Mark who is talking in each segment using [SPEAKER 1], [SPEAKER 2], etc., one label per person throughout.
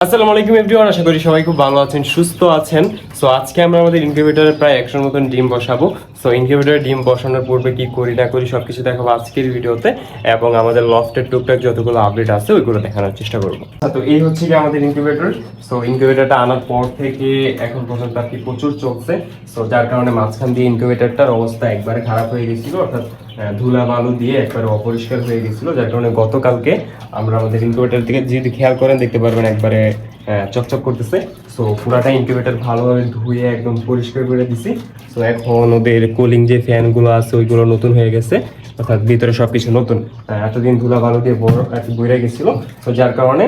[SPEAKER 1] আসসালামু আলাইকুম এভরিওয়ান আশা করি সবাই খুব ভালো আছেন সুস্থ আছেন। সো আজকে আমরা আমাদের ইনকিউবেটরে প্রায় একশোর মতন ডিম বসাবো। সো ইনকিউবেটরে ডিম বসানোর পূর্বে কি করি, না করি, সবকিছু দেখাবো আজকের ভিডিওতে এবং আমাদের লফটের টুকটাক যতগুলো আপডেট আছে, ওইগুলো দেখানোর চেষ্টা করব। তো এই হচ্ছে কি আমাদের ইনকিউবেটর সো ইনকিউবেটরটা আনার পর থেকে এখন পর্যন্ত আর কি প্রচুর চলছে। সো যার কারণে মাঝখান দিয়ে ইনকিউবেটরটার অবস্থা একবারে খারাপ হয়ে গেছিল, অর্থাৎ ধুলা বালু দিয়ে একবারে অপরিষ্কার হয়ে গেছিল, যার কারণে গতকালকে আমরা আমাদের ইনকিউবেটর দিকে যদি খেয়াল করেন, দেখতে পারবেন একবারে চকচক করতেছে। সো পুরাটা ইনকিউবেটার ভালোভাবে ধুয়ে একদম পরিষ্কার করে দিছি। সো এখন ওদের কুলিং যে ফ্যানগুলো আছে, ওইগুলো নতুন হয়ে গেছে। অর্থাৎ ভিতরে সব কিছু নতুন এতদিন ধুলা ভালো দিয়ে বড় আর কি বইরে গেছিল। তো যার কারণে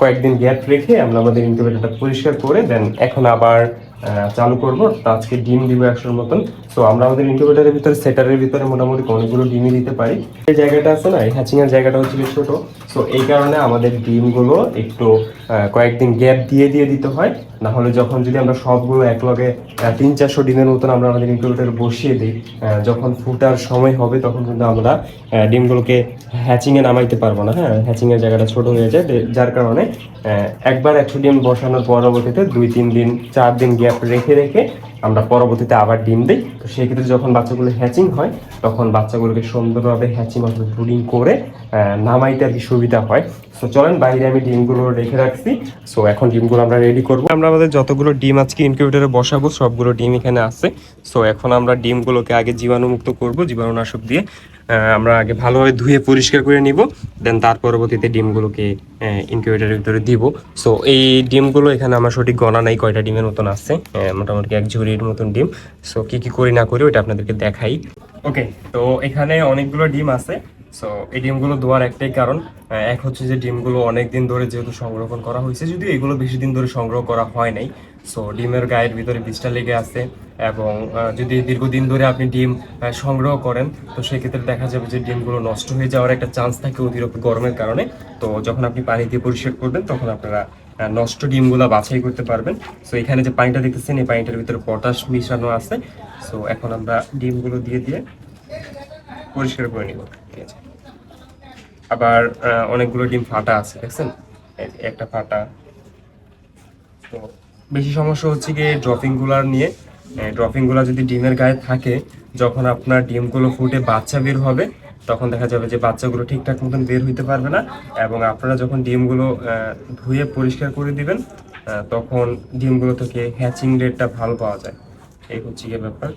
[SPEAKER 1] কয়েকদিন গ্যাপ রেখে আমরা আমাদের ইনকিউবেটারটা পরিষ্কার করে দেন এখন আবার চালু করব। তো আজকে ডিম দিব একশোর মতন। তো আমরা আমাদের ইনকিউবেটরের ভিতরে সেটারের ভিতরে মোটামুটি অনেকগুলো ডিমই দিতে পারি। এই জায়গাটা আছে না, এই হ্যাচিং এর জায়গাটা হচ্ছে কি ছোট। তো এই কারণে আমাদের ডিমগুলো একটু কয়েকদিন গ্যাপ দিয়ে দিয়ে দিতে হয়। না হলে যখন যদি আমরা সবগুলো একলগে তিন চারশো ডিমের মতন আমরা আমাদের ইনকিউবেটরে বসিয়ে দিই যখন ফুটার সময় হবে, তখন কিন্তু আমরা ডিমগুলোকে হ্যাচিংয়ে নামাইতে পারব না। হ্যাঁ হ্যাচিংয়ের জায়গাটা ছোট হয়ে যায়। যার কারণে একবার একশো ডিম বসানোর পরবর্তীতে দুই, তিন দিন, চার দিন গ্যাপ রেখে রেখে আমরা পরবর্তীতে আবার ডিম দিই। তো সেক্ষেত্রে যখন বাচ্চাগুলো হ্যাচিং হয়, তখন বাচ্চাগুলোকে সুন্দরভাবে হ্যাচিং অথবা ব্রুডিং করে নামাইতে আর কি সুবিধা হয়। সো চলেন বাইরে আমি ডিমগুলো রেখে রাখছি। সো এখন ডিমগুলো আমরা রেডি করব। আমরা আমাদের যতগুলো ডিম আজকে ইনকিউবেটরে বসাবো, সবগুলো ডিম এখানে আছে। সো এখন আমরা ডিমগুলোকে আগে জীবাণুমুক্ত করব, জীবাণুনাশক দিয়ে। আমরা আগে ভালোভাবে ধুয়ে পরিষ্কার করে নিব দেন তার পরবর্তীতে ডিমগুলোকে ইনকিউবেটরের ভিতরে দিব। সো এই ডিমগুলো এখানে আমার সঠিক গণা নাই কয়টা ডিমের মতন আহ, মোটামুটি এক ঝুড়ির মতন ডিম। সো কি কি করি না করি ওইটা আপনাদেরকে দেখাই। ওকে তো এখানে অনেকগুলো ডিম আছে। সো এই ডিমগুলো দেওয়ার একটাই কারণ। এক হচ্ছে যে ডিমগুলো অনেক দিন ধরে যেহেতু সংরক্ষণ করা হয়েছে যদিও এগুলো বেশি দিন ধরে সংগ্রহ করা হয় নাই। সো ডিমের গায়ের ভিতরে বীজটা লেগে আছে এবং যদি দীর্ঘদিন ধরে আপনি ডিম সংগ্রহ করেন, তো সেক্ষেত্রে দেখা যাবে যে ডিমগুলো নষ্ট হয়ে যাওয়ার একটা চান্স থাকে অতিরিক্ত গরমের কারণে। তো যখন আপনি পানি দিয়ে পরিষ্কার করবেন, তখন আপনারা নষ্ট ডিমগুলো বাছাই করতে পারবেন। সো এখানে যে পানিটা দেখতেছেন, এই পানিটার ভিতরে পটাশ মিশানো আছে। সো এখন আমরা ডিমগুলো দিয়ে দিয়ে পরিষ্কার করে নিব। ঠিক আছে। আবার অনেকগুলো ডিম ফাটা আছে, দেখছেন? একটা ফাটা। তো বেশি সমস্যা হচ্ছে গিয়ে ড্রপিংগুলার নিয়ে। ড্রপিংগুলা যদি ডিমের গায়ে থাকে, যখন আপনার ডিমগুলো ফুটে বাচ্চা বের হবে, তখন দেখা যাবে যে বাচ্চাগুলো ঠিকঠাক মতন বের হইতে পারবে না এবং আপনারা যখন ডিমগুলো ধুয়ে পরিষ্কার করে দিবেন তখন ডিমগুলো থেকে হ্যাচিং রেটটা ভালো পাওয়া যায়। এই হচ্ছে গিয়ে ব্যাপার।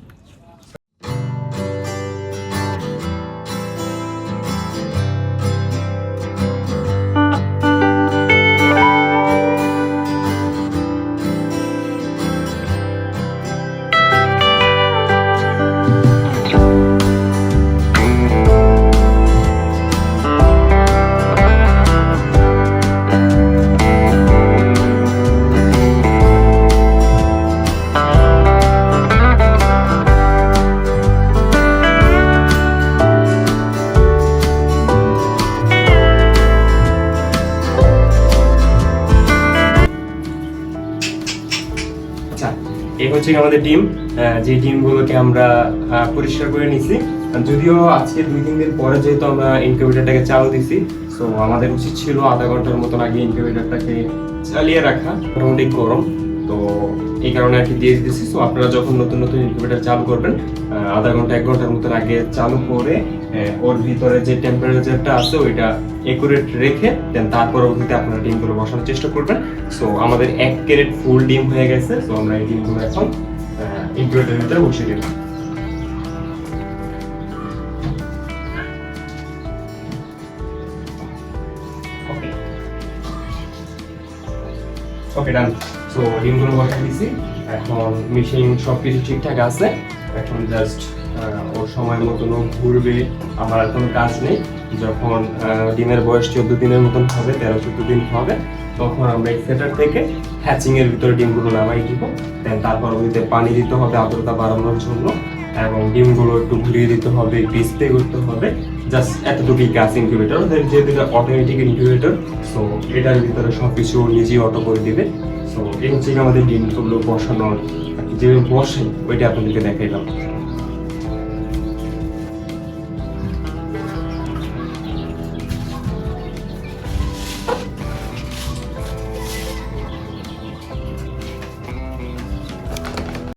[SPEAKER 1] এই হচ্ছে আমাদের ডিম। যে ডিমগুলোকে আমরা পরিষ্কার করে নিছি। যদিও আজকে দুই, তিন দিন পরে যেহেতু আমরা ইনকিউবেটারটাকে চালু দিছি সো আমাদের উচিত ছিল আধা ঘণ্টার মতন আগে ইনকিউবেটারটাকে চালিয়ে রাখা। মোটামুটি গরম। তো এই কারণে আর কি দিয়ে দিতেছি। সো আপনারা যখন নতুন নতুন ইনকিউবেটর চালু করবেন আধা ঘণ্টা, এক ঘণ্টার মতন আগে চালু করে ওর ভিতরে যে টেম্পারেচারটা আছে, ওইটা একুরেট রেখে দেন তার পরবর্তীতে আপনারা ডিমগুলো বসানোর চেষ্টা করবেন। সো আমাদের এক ক্যারেট ফুল ডিম হয়ে গেছে। সো আমরা এই ডিমগুলো এখন ইনকিউবেটরের ভিতরে বসিয়ে দিলাম। ওকে ডান সো ডিমগুলো বসা দিয়েছি এখন মেশিন সব কিছু ঠিকঠাক আছে। এখন জাস্ট ওর সময় মতন ও ঘুরবে। আমার আর কোনো কাজ নেই। যখন ডিমের বয়স চোদ্দ দিনের মতন হবে, তেরো চোদ্দ দিন হবে, তখন আমরা এই সেটার থেকে হ্যাচিং এর ভিতরে ডিমগুলো নামাই দিব। দেন তারপর ওইতে পানি দিতে হবে আর্দ্রতা বাড়ানোর জন্য। এবং ডিমগুলো একটু ঘুরিয়ে দিতে হবে একটু করতে হবে। জাস্ট এতটুকুই কাজ ইনকিউবেটর যেহেতু অটোমেটিক ইনকিউবেটর সো এটার ভিতরে সব কিছু নিজেই অটো করে দিবে। সো এই হচ্ছে গিয়ে আমাদের ডিমগুলো বসানোর যে বসে ওইটা আপনাদেরকে দেখাইলাম